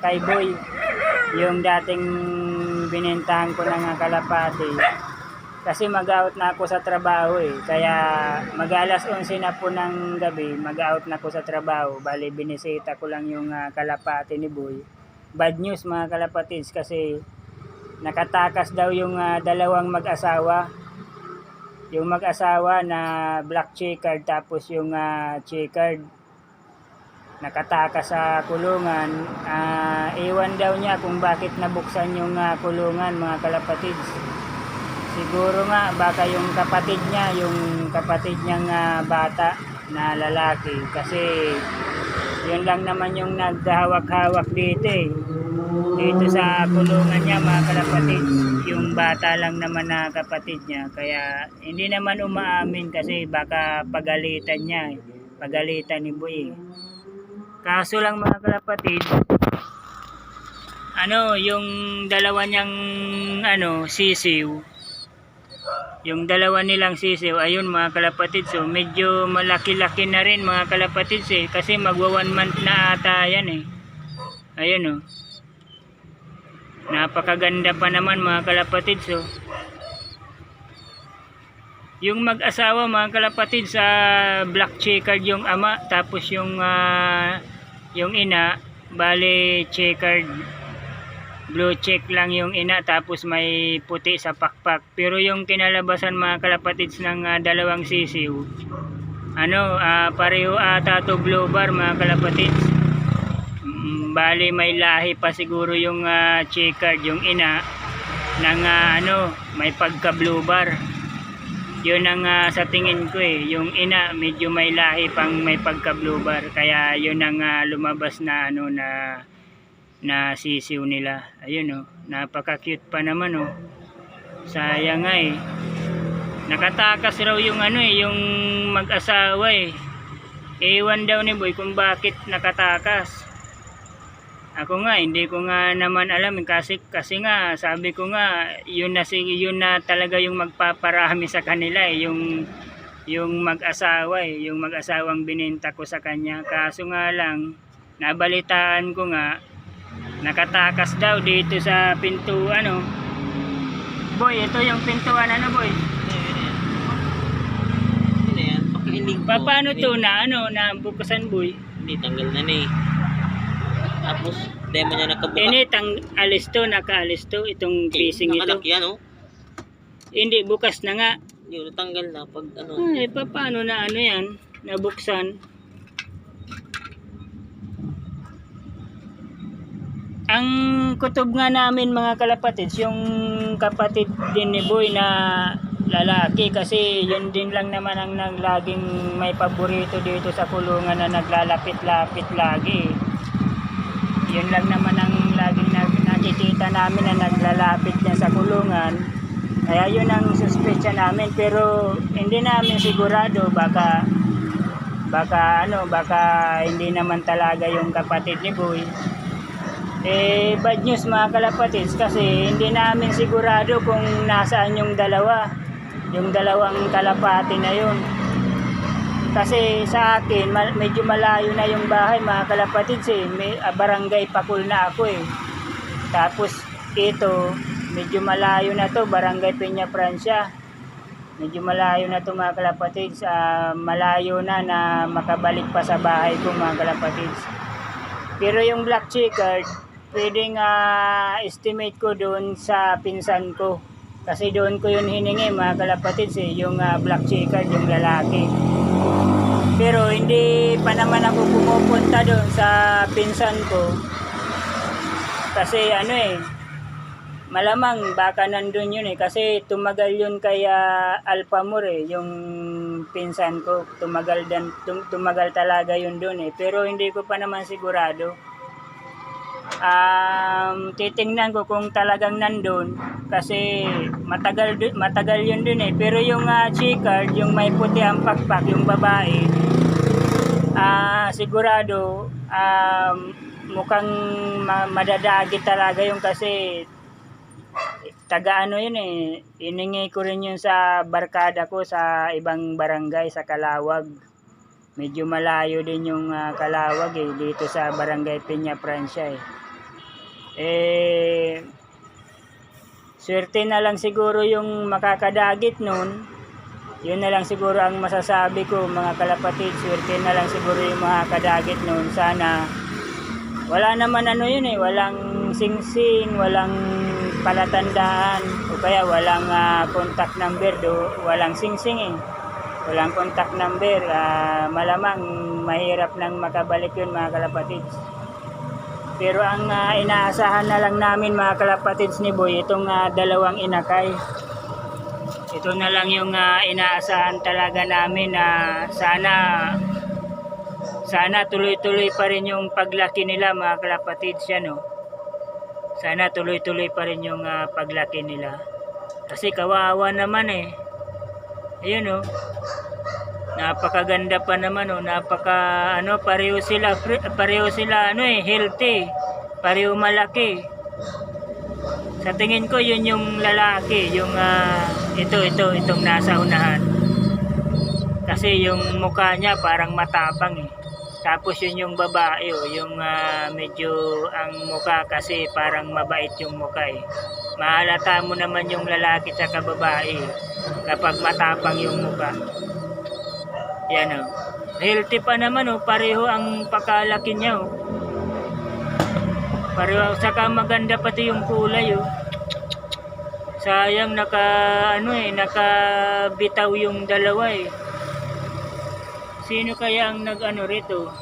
kay Boy. Yung dating binentahan ko ng kalapati. Kasi mag-out na ako sa trabaho eh. Kaya mag-alas 11 na po ng gabi, mag-out na ako sa trabaho. Bali, binisita ko lang yung ah, kalapati ni Boy. Bad news mga kalapatids kasi nakatakas daw yung ah, dalawang mag-asawa. Yung mag-asawa na black checkered tapos yung ah, checkered nakatakas sa kulungan. Ah, iwan daw niya kung bakit nabuksan yung ah, kulungan mga kalapatids. Siguro nga baka yung kapatid niya, yung kapatid niyang ah, bata na lalaki kasi yun lang naman yung naghahawak-hawak dito eh. Dito sa kulungan niya mga kalapatid, yung bata lang naman na kapatid niya. Kaya hindi naman umaamin kasi baka pagalitan niya eh. Pagalitan ni Boy eh. Kaso lang mga kalapatid, ano, yung dalawa niyang ano, sisiw, yung dalawa nilang sisiw, ayun mga kalapatid, so medyo malaki-laki na rin mga kalapatid eh, kasi magwa one month na ata yan eh. Ayun oh. Napakaganda pa naman mga kalapatid so. Yung mag-asawa mga kalapatid sa black checkered yung ama tapos yung ah, yung ina bale checkered. Blue check lang yung ina tapos may puti sa pakpak. Pero yung kinalabasan mga kalapatids ng ah, dalawang sisiw ano ah, pareho ata to blue bar mga kalapatids. Mm, bali may lahi pa siguro yung ah, checkered yung ina ng ah, ano may pagka blue bar yun ang ah, sa tingin ko eh. Yung ina medyo may lahi pang may pagka blue bar. Kaya yun ang ah, lumabas na ano na na sisiw nila. Ayun oh. Napaka cute pa naman oh. Sayang nga eh. Nakatakas raw yung ano eh yung mag-asawa eh. Ewan daw ni boy kung bakit nakatakas ako nga hindi ko nga naman alam kasi kasi nga sabi ko nga yun na si yun na talaga yung magpaparami sa kanila eh, yung yung mag-asawa eh, yung mag-asawang binenta ko sa kanya. Kaso nga lang nabalitaan ko nga nakatakas daw dito sa pinto ano? Boy ito yung pintuan ano boy? Ano pa paano to na ano na bukasan boy? Hindi, tanggal na na eh. Tapos, hindi mo niya nakabuka. ini tang alis to nakaalis to itong casing ito Nakalak yan, oh. hindi bukas na nga Yun, natanggal na pag ano. Ay, pa, paano na ano yan? Nabuksan. Ang kutob nga namin mga kalapatids, yung kapatid din ni Boy na lalaki kasi yun din lang naman ang laging may paborito dito sa kulungan na naglalapit-lapit lagi. Yun lang naman ang laging nakikita namin na naglalapit niya sa kulungan. Kaya yun ang suspetsya namin pero hindi namin sigurado baka baka ano baka hindi naman talaga yung kapatid ni Boy. Eh bad news mga kalapatids kasi hindi namin sigurado kung nasaan yung dalawa. Yung dalawang kalapati na yun. Kasi sa akin medyo malayo na yung bahay mga kalapatids eh. May ah, barangay Pakul na ako eh. Tapos ito medyo malayo na to barangay Peña Francia. Medyo malayo na to mga kalapatids Ah, malayo na na makabalik pa sa bahay ko mga kalapatids pero yung black checkered pwedeng ah, estimate ko doon sa pinsan ko. Kasi doon ko yun hiningi mga kalapatids eh, yung ah, black checkered yung lalaki pero hindi pa naman ako pumupunta doon sa pinsan ko. Kasi ano eh malamang baka nandun yun eh. Kasi tumagal yun kaya Alpamur eh yung pinsan ko. Tumagal dan tum- tumagal talaga yun dun eh. Pero hindi ko pa naman sigurado. Um, titingnan ko kung talagang nandun. Kasi matagal matagal yun dun eh. Pero yung uh, checkered yung may puti ang pakpak yung babae ah sigurado um, mukhang ma- madadagi talaga yung kasi taga ano yun eh, iningi ko rin yun sa barkada ko sa ibang barangay sa Kalawag. Medyo malayo din yung ah, Kalawag eh, dito sa barangay Peña Francia eh. Eh, swerte na lang siguro yung makakadagit nun. Yun na lang siguro ang masasabi ko mga kalapatid. Swerte na lang siguro yung makakadagit nun. Sana wala naman ano yun eh. Walang singsing, walang palatandaan. O kaya walang ah, contact number do. Walang singsing eh. Walang contact number. Ah, malamang mahirap nang makabalik yun mga kalapatid. Pero ang ah, inaasahan na lang namin mga kalapatids ni Boy, itong ah, dalawang inakay. Ito na lang yung ah, inaasahan talaga namin na sana sana tuloy-tuloy pa rin yung paglaki nila mga kalapatids yan oh. Sana tuloy-tuloy pa rin yung ah, paglaki nila. Kasi kawawa naman eh. Ayun oh. Napakaganda pa naman oh, napaka ano pareho sila pareho sila ano eh healthy. Pareho malaki. Sa tingin ko yun yung lalaki, yung ah, ito ito itong nasa unahan. Kasi yung mukha niya parang matapang eh. Tapos yun yung babae oh, yung ah, medyo ang mukha kasi parang mabait yung mukha eh. Mahalata mo naman yung lalaki sa babae eh, kapag matapang yung mukha. Yan oh. Healthy pa naman oh, pareho ang pakalaki niya oh. Pareho, saka maganda pati yung kulay oh. Sayang naka ano eh, nakabitaw yung dalawa eh. Sino kaya ang nag-ano rito?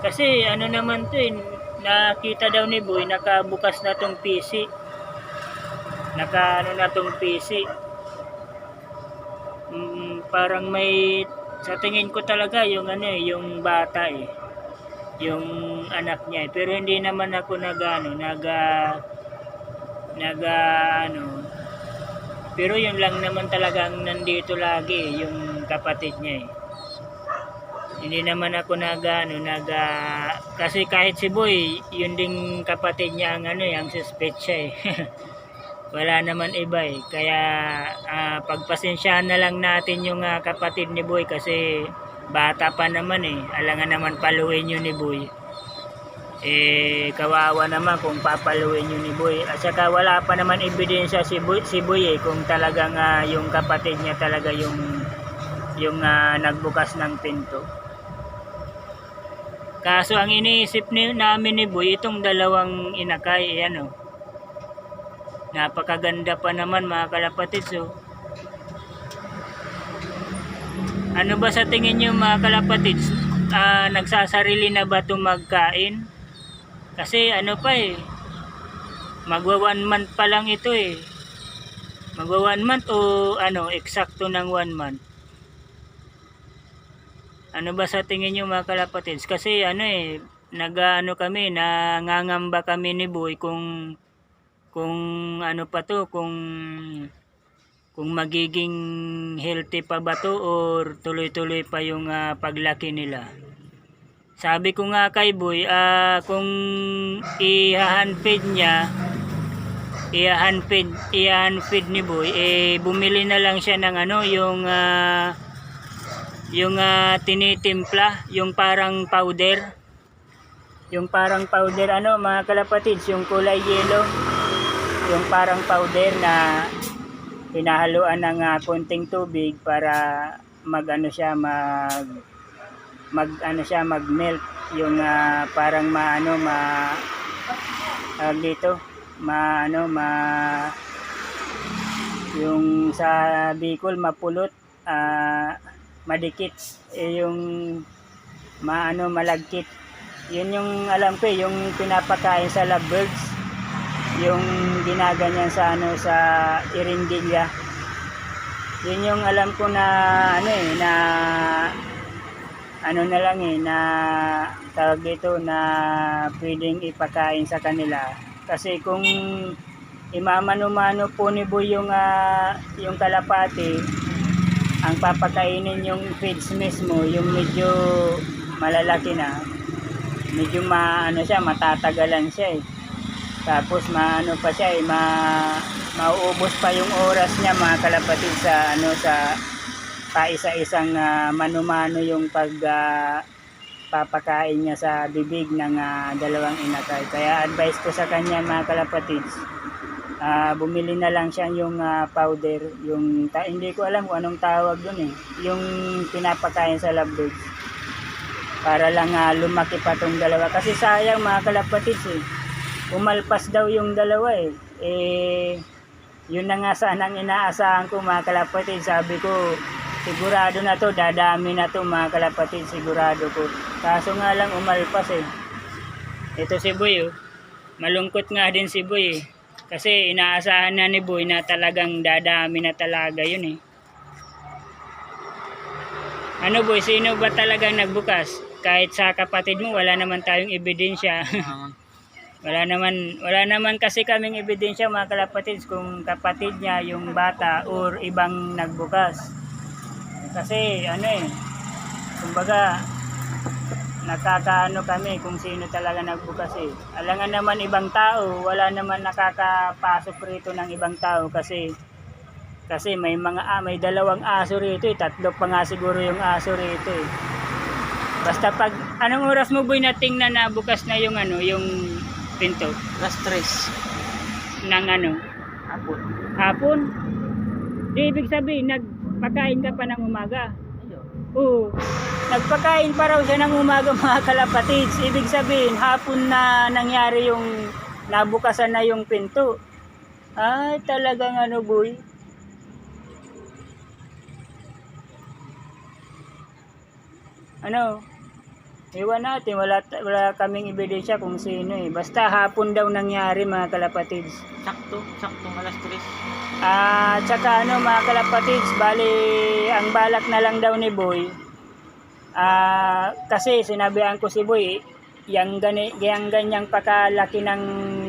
Kasi ano naman to eh, nakita daw ni Boy, nakabukas na tong PC. Naka ano na tong PC. Mm, parang may sa tingin ko talaga yung ano eh, yung bata eh. Yung anak niya eh. Pero hindi naman ako nag ano, naga ano pero yun lang naman talagang nandito lagi yung kapatid niya eh. Hindi naman ako naga ano, naga kasi kahit si Boy, yun ding kapatid niya ang ano eh, ang suspect siya eh. Wala naman iba eh. Kaya ah, pagpasensyahan na lang natin yung ah, kapatid ni Boy kasi bata pa naman eh. Alangan naman paluin yun ni Boy. Eh, kawawa naman kung papaluin yun ni Boy. At saka wala pa naman ebidensya si Boy, si Boy eh kung talagang ah, yung kapatid niya talaga yung yung ah, nagbukas ng pinto. Kaso ang iniisip ni, namin ni Boy, itong dalawang inakay, eh, ano, napakaganda pa naman mga kalapatids, oh. Ano ba sa tingin nyo mga kalapatids? Ah, nagsasarili na ba itong magkain? Kasi ano pa eh, magwa one month pa lang ito eh. Magwa one month o ano, eksakto ng one month. Ano ba sa tingin nyo mga kalapatids? Kasi ano eh, nag-ano kami, nangangamba kami ni Boy kung kung ano pa to, kung kung magiging healthy pa ba to or tuloy-tuloy pa yung ah, paglaki nila. Sabi ko nga kay Boy, ah kung i-handfeed niya, i-handfeed, i-handfeed ni Boy, eh bumili na lang siya ng ano, yung ah, yung ah, tinitimpla, yung parang powder. Yung parang powder ano mga kalapatids, yung kulay yellow. Yung parang powder na hinahaluan ng ah, konting tubig para magano siya mag mag ano siya mag melt yung ah, parang maano ma tawag dito ma ano ma yung sa Bicol mapulot ah, madikit. Eh, yung maano malagkit. Yun yung alam ko eh, yung pinapakain sa lovebirds yung ginaganyan sa ano sa iringilya yun yung alam ko na ano eh na ano na lang eh na tawag dito na pwedeng ipakain sa kanila. Kasi kung imamano-mano po ni Boy yung ah, yung kalapati ang papakainin yung feeds mismo yung medyo malalaki na medyo maano siya matatagalan siya eh. Tapos maano pa siya eh ma mauubos pa yung oras niya mga kalapatid sa ano sa paisa-isang ah, mano-mano yung pag ah, papakain niya sa bibig ng ah, dalawang inakay. Kaya advice ko sa kanya mga kalapatids, ah, bumili na lang siya yung ah, powder, yung ta- hindi ko alam kung anong tawag doon eh, yung pinapakain sa lovebirds. Para lang ah, lumaki pa tong dalawa. Kasi sayang mga kalapatids eh. Umalpas daw yung dalawa eh. Eh, yun na nga sana ang inaasahan ko mga kalapatid. Sabi ko, sigurado na to, dadami na to mga kalapatid, sigurado ko. Kaso nga lang umalpas eh. Ito si Boy oh. Malungkot nga din si Boy eh. Kasi inaasahan na ni Boy na talagang dadami na talaga yun eh. Ano Boy, sino ba talagang nagbukas? Kahit sa kapatid mo, wala naman tayong ebidensya. Wala naman, wala naman kasi kaming ebidensya mga kalapatids kung kapatid niya yung bata or ibang nagbukas. Kasi ano eh, kumbaga nakakaano kami kung sino talaga nagbukas eh. Alangan naman ibang tao, wala naman nakakapasok rito ng ibang tao kasi kasi may mga ah, may dalawang aso rito eh, tatlo pa nga siguro yung aso rito eh. Basta pag anong oras mo boy na tingnan na bukas na yung ano, yung pinto last stress. ng ano, Hapon. hapon. Di ibig sabihin, nagpakain ka pa ng umaga. Oo. Nagpakain pa raw siya ng umaga mga kalapatids. Ibig sabihin, hapon na nangyari yung nabukasan na yung pinto. Ay, talagang ano boy. Ano? Iwan natin, wala, wala kaming ebidensya kung sino eh. Basta hapon daw nangyari mga kalapatids. Sakto. Sakto alas stress. Ah, tsaka ano mga kalapatids, bali ang balak na lang daw ni Boy. Ah, kasi sinabihan ko si Boy, yang gani, yang ganyang pakalaki ng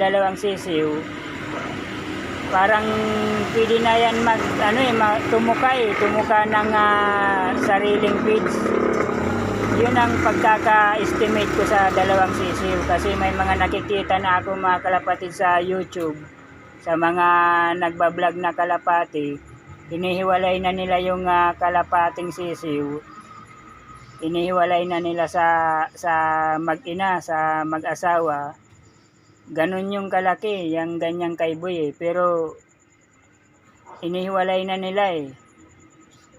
dalawang sisiw. Parang pwede na yan mag ano eh, tumuka eh, tumuka ng ah, sariling feeds. Yun ang pagkaka-estimate ko sa dalawang sisiw kasi may mga nakikita na ako mga kalapatid sa YouTube sa mga nagbablog na kalapati, hinihiwalay na nila yung ah, kalapating sisiw. Hinihiwalay na nila sa sa mag-ina, sa mag-asawa. Ganon yung kalaki, yung ganyang kayboy eh. Pero hinihiwalay na nila eh.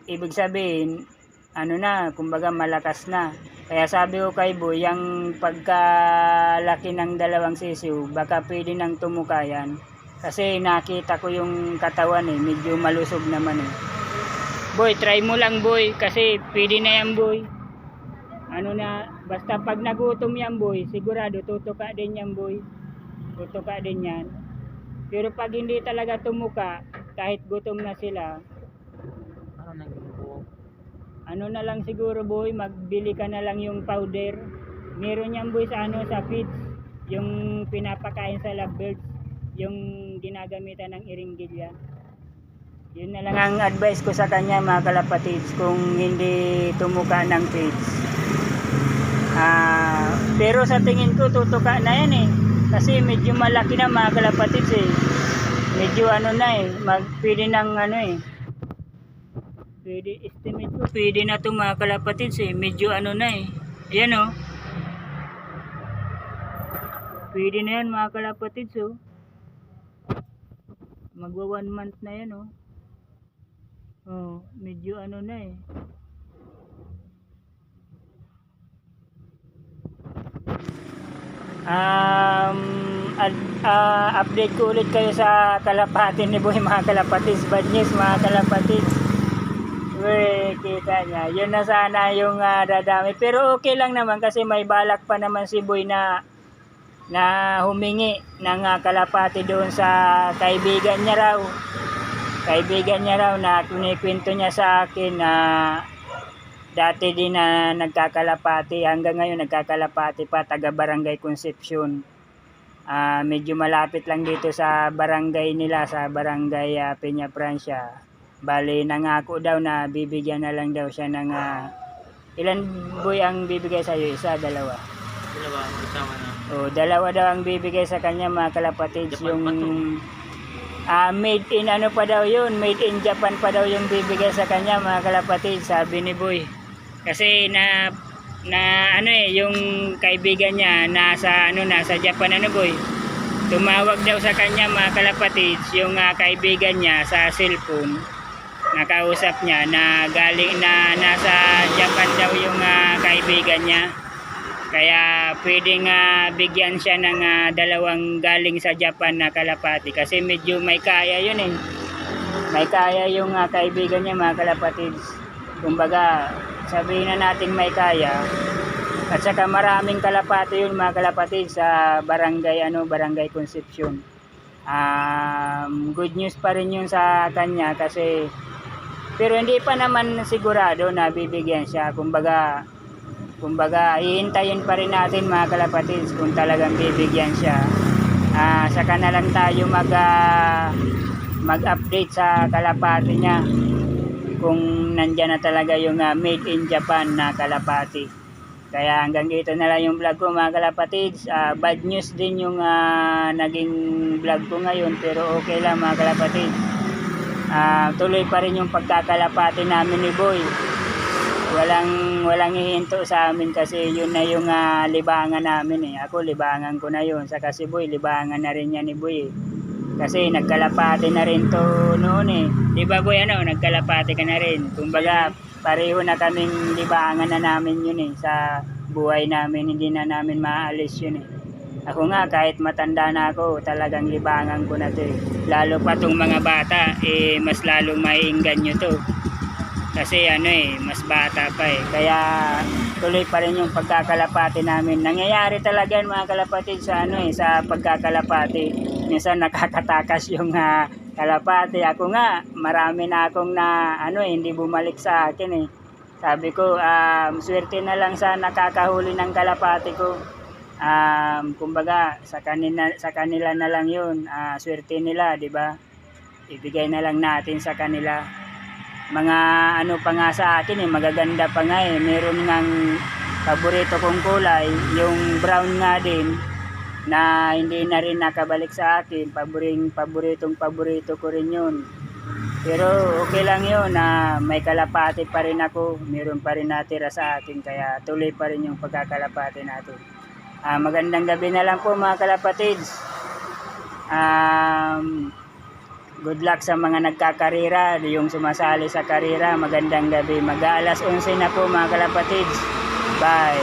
Ibig sabihin, ano na, kumbaga malakas na. Kaya sabi ko kay Boy, yung pagkalaki ng dalawang sisiw, baka pwede nang tumuka yan. Kasi nakita ko yung katawan eh, medyo malusog naman eh. Boy, try mo lang boy, kasi pwede na yan boy. Ano na, basta pag nagutom yan boy, sigurado tutuka din yan boy. Tutuka din yan. Pero pag hindi talaga tumuka, kahit gutom na sila? Ano na lang siguro boy, magbili ka na lang yung powder. Meron yan boy sa ano sa feeds, yung pinapakain sa lovebirds, yung ginagamitan ng iringgilya. Yun na lang ang advice ko sa kanya mga kalapatids kung hindi tumuka ng feeds. Ah, pero sa tingin ko tutuka na yan eh. Kasi medyo malaki na mga kalapatids eh. Medyo ano na eh, mag, pwede ng ano eh, Pwede, estimate ko, pwede na itong mga kalapatids eh. Medyo ano na eh. Ayan oh. Pwede na yan mga kalapatids oh. Magwa one month na yan oh. Oh, medyo ano na eh. Um, ad- ah, update ko ulit kayo sa kalapati ni Boy mga kalapatids. Bad news mga kalapatids. Uy, kita niya. Yun na sana yung ah, dadami. Pero okay lang naman kasi may balak pa naman si Boy na na humingi ng ah, kalapati doon sa kaibigan niya raw. Kaibigan niya raw na kinikwento niya sa akin na dati din na nagkakalapati hanggang ngayon nagkakalapati pa taga Barangay Concepcion. Ah, medyo malapit lang dito sa barangay nila sa Barangay ah, Peña Francia. Bali, nangako daw na bibigyan na lang daw siya ng ah, ilan boy ang bibigay sa iyo? Isa, dalawa. Dalawa, kasama na. O, dalawa daw ang bibigay sa kanya mga kalapatids. Japan Yung ah, made in ano pa daw yun, made in Japan pa daw yung bibigay sa kanya mga kalapatids, sabi ni Boy. Kasi na na ano eh, yung kaibigan niya nasa ano nasa Japan ano boy. Tumawag daw sa kanya mga kalapatids yung ah, kaibigan niya sa cellphone. Nakausap niya na galing na nasa Japan daw yung ah, kaibigan niya. Kaya pwedeng ah, bigyan siya ng ah, dalawang galing sa Japan na kalapati kasi medyo may kaya yun eh. May kaya yung ah, kaibigan niya mga kalapatids. Kumbaga, sabihin na natin may kaya. At saka maraming kalapati yun mga kalapatids sa barangay ano, barangay Concepcion. Um, good news pa rin yun sa kanya kasi pero hindi pa naman sigurado na bibigyan siya. Kumbaga, kumbaga hihintayin pa rin natin mga kalapatids kung talagang bibigyan siya. Ah, saka na lang tayo mag ah, mag-update sa kalapati niya kung nandyan na talaga yung ah, made in Japan na kalapati. Kaya hanggang dito na lang yung vlog ko mga kalapatids. Ah, bad news din yung ah, naging vlog ko ngayon pero okay lang mga kalapatids. Ah, tuloy pa rin yung pagkakalapati namin ni Boy. Walang walang hihinto sa amin kasi yun na yung ah, libangan namin eh. Ako libangan ko na yun. Saka si Boy libangan na rin niya ni Boy eh. Kasi nagkalapati na rin to noon eh. Di ba Boy ano, nagkalapati ka na rin. Kumbaga pareho na kaming libangan na namin yun eh sa buhay namin. Hindi na namin maalis yun eh. Ako nga kahit matanda na ako, talagang libangan ko na to eh. Lalo pa tong mga bata, eh mas lalong maiinggan nyo to. Kasi ano eh, mas bata pa eh. Kaya tuloy pa rin yung pagkakalapati namin. Nangyayari talaga yan mga kalapatid sa ano eh, sa pagkakalapati. Minsan nakakatakas yung ah, kalapati. Ako nga, marami na akong na ano eh, hindi bumalik sa akin eh. Sabi ko, um, swerte na lang sa nakakahuli ng kalapati ko. Um, kumbaga, sa kanila, sa kanila na lang yun. Ah, swerte nila, di ba? Ibigay na lang natin sa kanila mga ano pa nga sa akin eh, magaganda pa nga eh. Meron ngang paborito kong kulay, yung brown nga din, na hindi na rin nakabalik sa akin. Paboring, paboritong paborito ko rin yun. Pero okay lang yun na may kalapati pa rin ako. Meron pa rin natira sa akin. Kaya tuloy pa rin yung pagkakalapati natin. Ah, magandang gabi na lang po mga kalapatids. Um, Good luck sa mga nagkakarira, yung sumasali sa karira. Magandang gabi. Mag-aalas 11 na po mga kalapatids. Bye.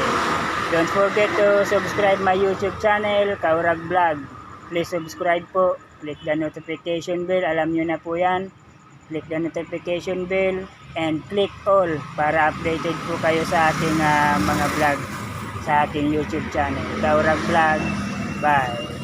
Don't forget to subscribe my YouTube channel, Kaurag Vlog. Please subscribe po. Click the notification bell. Alam nyo na po yan. Click the notification bell and click all para updated po kayo sa ating ah, mga vlog sa ating YouTube channel. Kaurag Vlog. Bye.